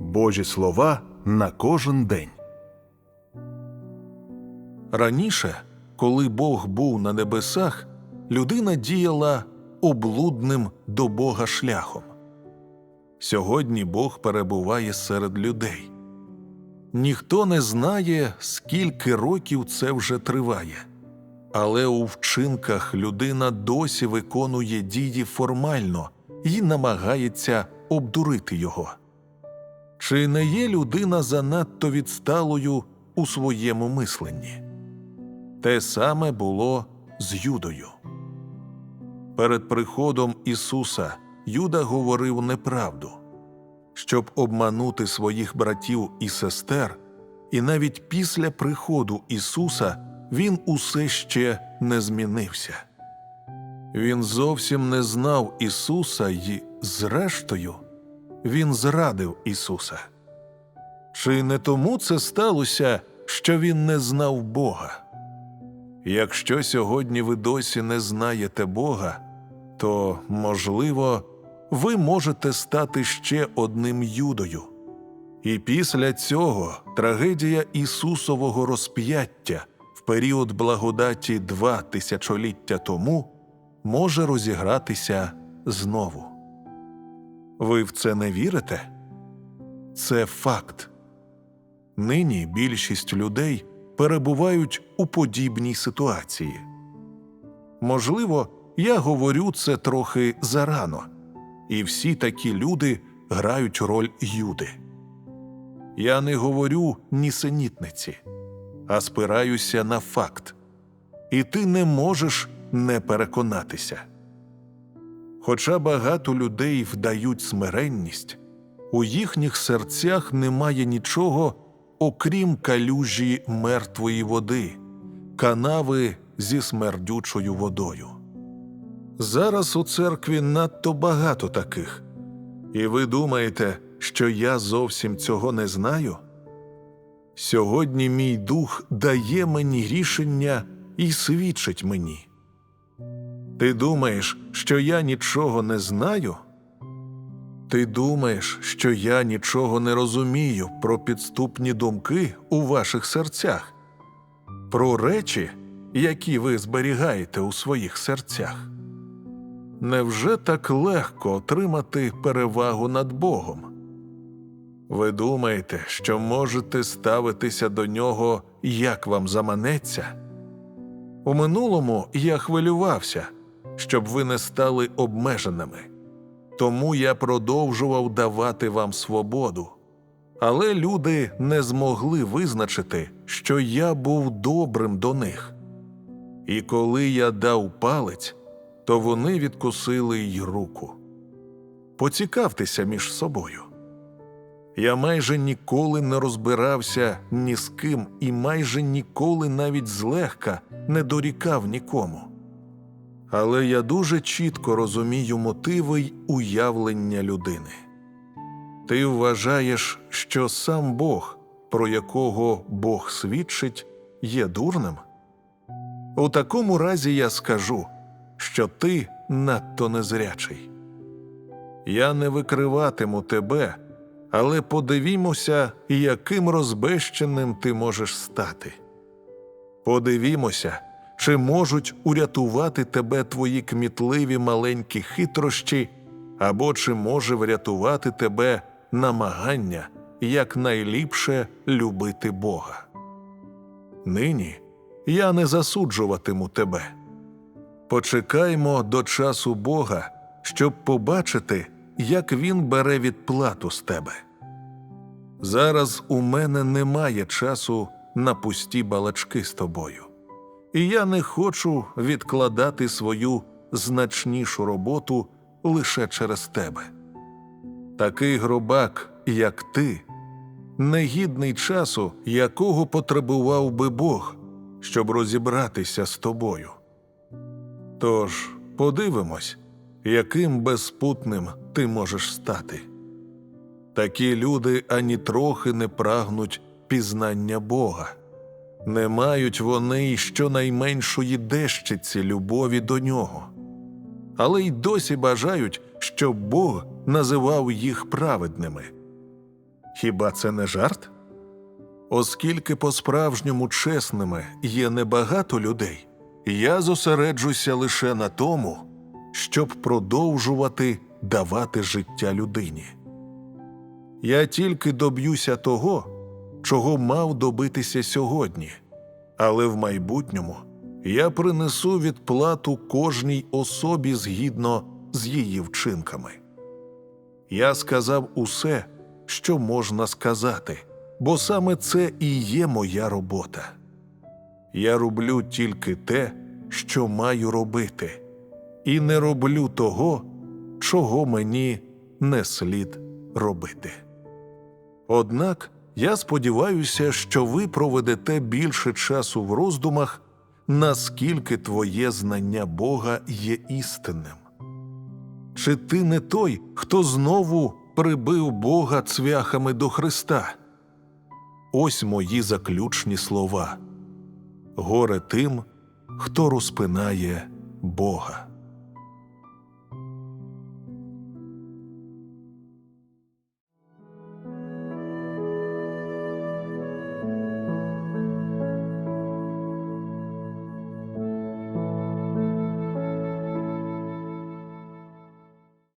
Божі слова на кожен день. Раніше, коли Бог був на небесах, людина діяла облудним до Бога шляхом. Сьогодні Бог перебуває серед людей. Ніхто не знає, скільки років це вже триває, але у вчинках людина досі виконує дії формально і намагається обдурити його. Чи не є людина занадто відсталою у своєму мисленні? Те саме було з Юдою. Перед приходом Ісуса Юда говорив неправду, щоб обманути своїх братів і сестер, і навіть після приходу Ісуса він усе ще не змінився. Він зовсім не знав Ісуса і, зрештою, він зрадив Ісуса. Чи не тому це сталося, що він не знав Бога? Якщо сьогодні ви досі не знаєте Бога, то, можливо, ви можете стати ще одним юдою. І після цього трагедія Ісусового розп'яття в період благодаті два тисячоліття тому може розігратися знову. Ви в це не вірите? Це факт. Нині більшість людей перебувають у подібній ситуації. Можливо, я говорю це трохи зарано, і всі такі люди грають роль Юди. Я не говорю нісенітниці, а спираюся на факт, і ти не можеш не переконатися. Хоча багато людей вдають смиренність, у їхніх серцях немає нічого, окрім калюжі мертвої води, канави зі смердючою водою. Зараз у церкві надто багато таких, і ви думаєте, що я зовсім цього не знаю? Сьогодні мій дух дає мені рішення і свідчить мені. Ти думаєш, що я нічого не знаю? Ти думаєш, що я нічого не розумію про підступні думки у ваших серцях, про речі, які ви зберігаєте у своїх серцях? Невже так легко отримати перевагу над Богом? Ви думаєте, що можете ставитися до нього, як вам заманеться? У минулому я хвилювався, щоб ви не стали обмеженими, тому я продовжував давати вам свободу. Але люди не змогли визначити, що я був добрим до них. І коли я дав палець, то вони відкусили й руку. Поцікавтеся між собою. Я майже ніколи не розбирався ні з ким і майже ніколи навіть злегка не дорікав нікому. Але я дуже чітко розумію мотиви й уявлення людини. Ти вважаєш, що сам Бог, про якого Бог свідчить, є дурним? У такому разі я скажу, що ти надто незрячий. Я не викриватиму тебе, але подивімося, яким розбещеним ти можеш стати. Подивімося, чи можуть урятувати тебе твої кмітливі маленькі хитрощі, або чи може врятувати тебе намагання якнайліпше любити Бога. Нині я не засуджуватиму тебе. Почекаймо до часу Бога, щоб побачити, як Він бере відплату з тебе. Зараз у мене немає часу на пусті балачки з тобою, і я не хочу відкладати свою значнішу роботу лише через тебе. Такий гробак, як ти, негідний часу, якого потребував би Бог, щоб розібратися з тобою. Тож подивимось, яким безпутним ти можеш стати. Такі люди ані трохи не прагнуть пізнання Бога, не мають вони й щонайменшої дещиці любові до нього, але й досі бажають, щоб Бог називав їх праведними. Хіба це не жарт? Оскільки по-справжньому чесними є небагато людей, я зосереджуся лише на тому, щоб продовжувати давати життя людині. Я тільки доб'юся того, чого мав добитися сьогодні, але в майбутньому я принесу відплату кожній особі згідно з її вчинками. Я сказав усе, що можна сказати, бо саме це і є моя робота. Я роблю тільки те, що маю робити, і не роблю того, чого мені не слід робити. Однак я сподіваюся, що ви проведете більше часу в роздумах, наскільки твоє знання Бога є істинним. Чи ти не той, хто знову прибив Бога цвяхами до Христа? Ось мої заключні слова. Горе тим, хто розпинає Бога.